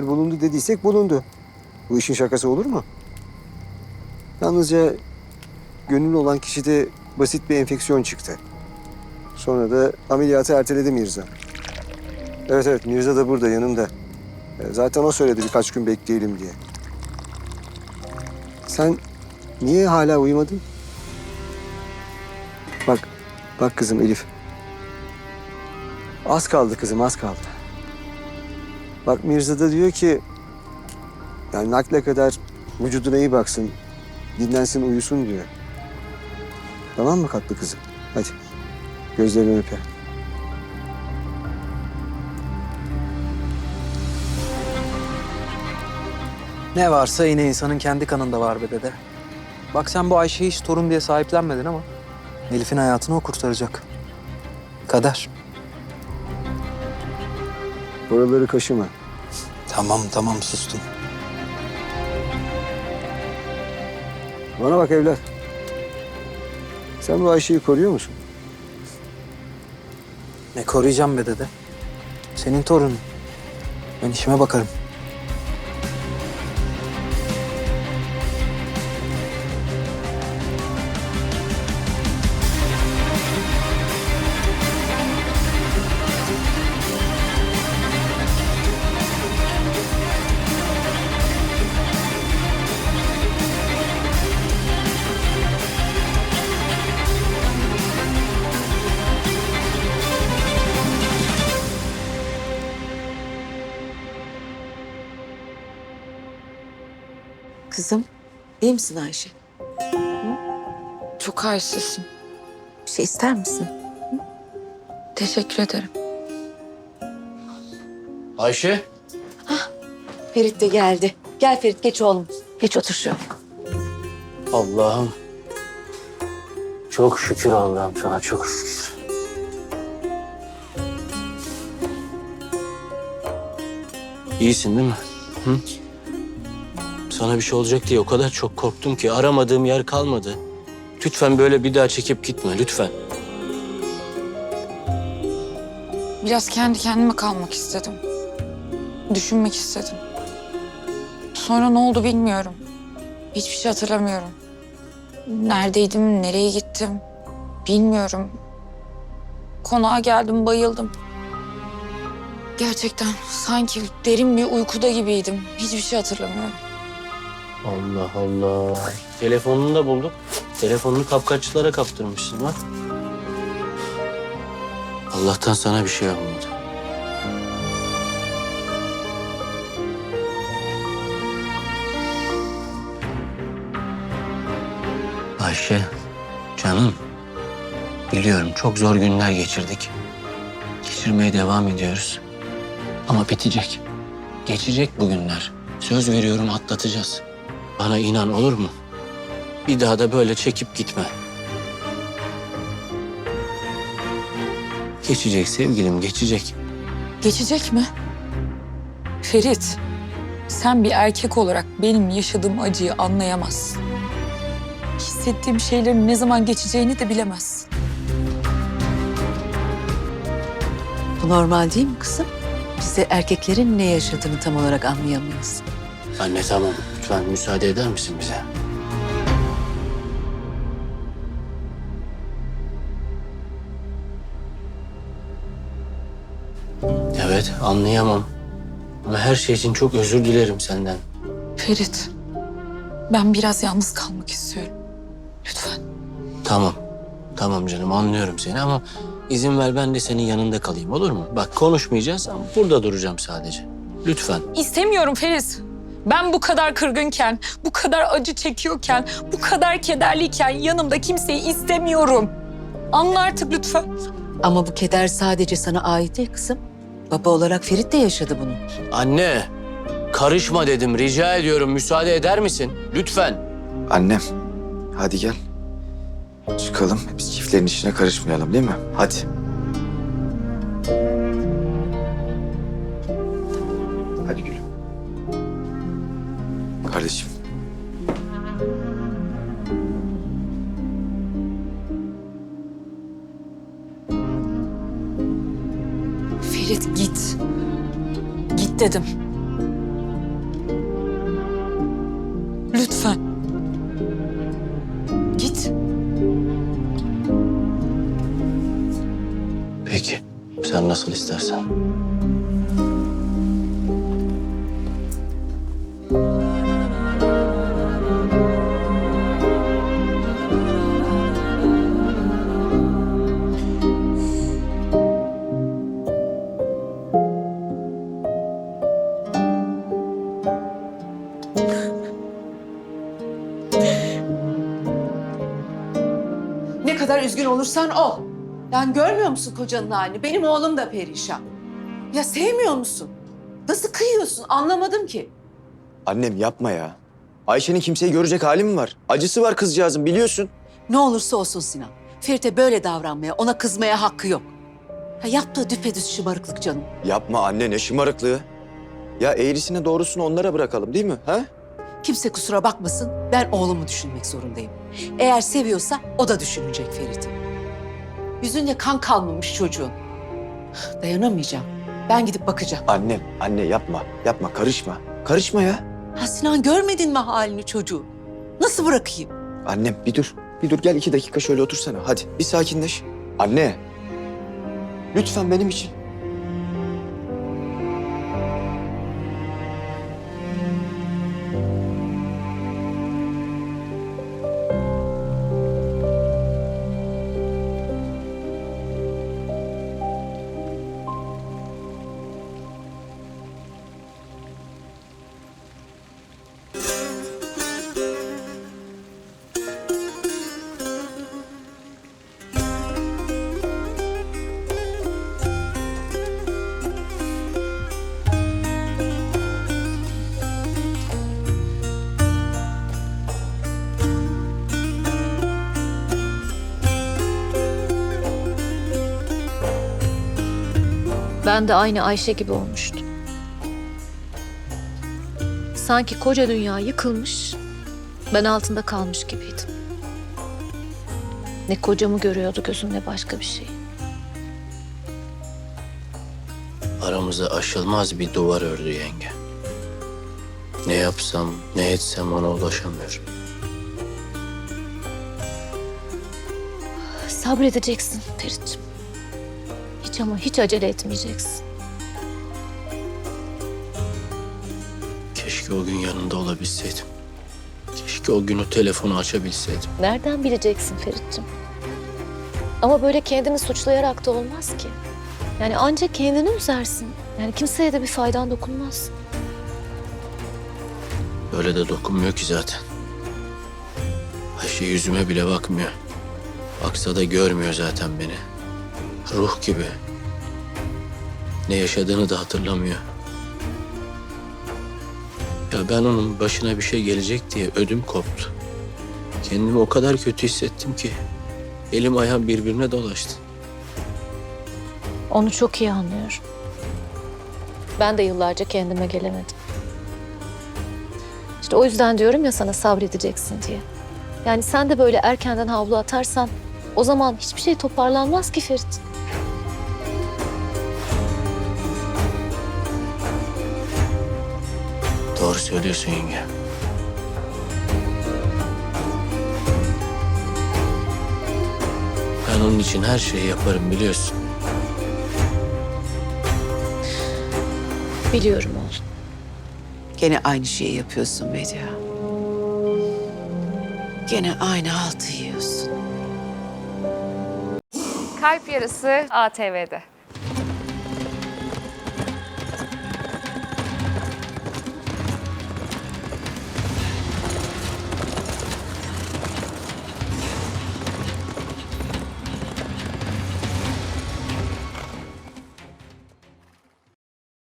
bulundu dediysek bulundu. Bu işin şakası olur mu? Yalnızca gönüllü olan kişide basit bir enfeksiyon çıktı. Sonra da ameliyatı erteledi Mirza. Evet evet Mirza da burada yanımda. E, Zaten o söyledi birkaç gün bekleyelim diye. Sen niye hala uyumadın? Bak, bak kızım Elif. Az kaldı kızım, az kaldı. Bak Mirza da diyor ki... Yani nakle kadar vücuduna iyi baksın, dinlensin, uyusun diyor. Tamam mı katlı kızım? Hadi. Gözlerini öpe. Ne varsa yine insanın kendi kanında var be dede. Bak sen bu Ayşe'yi hiç torun diye sahiplenmedin ama Elif'in hayatını o kurtaracak. Kader. Oraları kaşıma. Tamam tamam sustum. Bana bak evlat. Sen bu Ayşe'yi koruyor musun? Ne koruyacağım be dede. Senin torunun. Ben işime bakarım. Kızım, iyi misin Ayşe? Çok halsizim. Bir şey ister misin? Teşekkür ederim. Ayşe. Ferit de geldi. Gel Ferit, geç oğlum. Geç otur şu. Allah'ım. Çok şükür Allah'ım sana çok şükür. İyisin değil mi? Hı? Sana bir şey olacak diye o kadar çok korktum ki aramadığım yer kalmadı. Lütfen böyle bir daha çekip gitme lütfen. Biraz kendi kendime kalmak istedim. Düşünmek istedim. Sonra ne oldu bilmiyorum. Hiçbir şey hatırlamıyorum. Neredeydim, nereye gittim bilmiyorum. Konağa geldim, bayıldım. Gerçekten sanki derin bir uykuda gibiydim. Hiçbir şey hatırlamıyorum. Allah Allah. Telefonunu da bulduk. Telefonunu kapkaççılara kaptırmışsın bak. Allah'tan sana bir şey olmadı. Ayşe, canım. Biliyorum çok zor günler geçirdik. Geçirmeye devam ediyoruz. Ama bitecek. Geçecek bu günler. Söz veriyorum atlatacağız. Bana inan olur mu? Bir daha da böyle çekip gitme. Geçecek sevgilim, geçecek. Geçecek mi? Ferit, sen bir erkek olarak benim yaşadığım acıyı anlayamazsın. Hissettiğim şeylerin ne zaman geçeceğini de bilemezsin. Bu normal değil mi kızım? Biz de erkeklerin ne yaşadığını tam olarak anlayamayız. Anne tamam, lütfen müsaade eder misin bize? Evet, anlayamam. Ama her şey için çok özür dilerim senden. Ferit, ben biraz yalnız kalmak istiyorum. Lütfen. Tamam. Tamam canım anlıyorum seni ama izin ver ben de senin yanında kalayım olur mu? Bak konuşmayacağız ama burada duracağım sadece. Lütfen. İstemiyorum Ferit. Ben bu kadar kırgınken, bu kadar acı çekiyorken, bu kadar kederliyken yanımda kimseyi istemiyorum. Anla artık lütfen. Ama bu keder sadece sana ait değil kızım. Baba olarak Ferit de yaşadı bunu. Anne karışma dedim rica ediyorum müsaade eder misin? Lütfen. Annem, hadi gel. Çıkalım. Biz çiftlerin işine karışmayalım değil mi? Hadi. Hadi gülüm kardeşim. Ferit git. Git dedim. Lütfen. Git. Peki. Sen nasıl istersen. Kadar üzgün olursan ol. Yani görmüyor musun kocanın halini? Benim oğlum da perişan. Ya sevmiyor musun? Nasıl kıyıyorsun? Anlamadım ki. Annem yapma ya. Ayşe'nin kimseyi görecek hali mi var? Acısı var kızcağızın biliyorsun. Ne olursa olsun Sinan. Ferit'e böyle davranmaya, ona kızmaya hakkı yok. Ha, yaptığı düpedüz şımarıklık canım. Yapma anne ne şımarıklığı. Ya eğrisine doğrusunu onlara bırakalım değil mi? Ha? Kimse kusura bakmasın, ben oğlumu düşünmek zorundayım. Eğer seviyorsa o da düşünecek Ferit'i. Yüzünde kan kalmamış çocuğun. Dayanamayacağım. Ben gidip bakacağım. Annem, anne yapma. Yapma karışma. Karışma ya. Ha Sinan görmedin mi halini çocuğu? Nasıl bırakayım? Annem bir dur. Bir dur gel iki dakika şöyle otursana. Hadi bir sakinleş. Anne. Lütfen benim için. Ben de aynı Ayşe gibi olmuştum. Sanki koca dünya yıkılmış, ben altında kalmış gibiydim. Ne kocamı görüyordu gözüm ne başka bir şey. Aramıza aşılmaz bir duvar ördü yenge. Ne yapsam, ne etsem ona ulaşamıyorum. Sabredeceksin Ferit'ciğim. Hiç ama hiç acele etmeyeceksin. Keşke o gün yanında olabilseydim. Keşke o gün o telefonu açabilseydim. Nereden bileceksin Ferit'ciğim? Ama böyle kendini suçlayarak da olmaz ki. Yani ancak kendini üzersin. Yani kimseye de bir faydan dokunmaz. Öyle de dokunmuyor ki zaten. Ayşe yüzüme bile bakmıyor. Baksa da görmüyor zaten beni. Ruh gibi. Ne yaşadığını da hatırlamıyor. Ya ben onun başına bir şey gelecek diye ödüm koptu. Kendimi o kadar kötü hissettim ki. Elim ayağım birbirine dolaştı. Onu çok iyi anlıyorum. Ben de yıllarca kendime gelemedim. İşte o yüzden diyorum ya sana sabredeceksin diye. Yani sen de böyle erkenden havlu atarsan o zaman hiçbir şey toparlanmaz ki Ferit. Doğru söylüyorsun yenge. Ben onun için her şeyi yaparım biliyorsun. Biliyorum oğlum. Gene aynı şeyi yapıyorsun Medya. Gene aynı haltı yiyorsun. Kalp Yarısı ATV'de.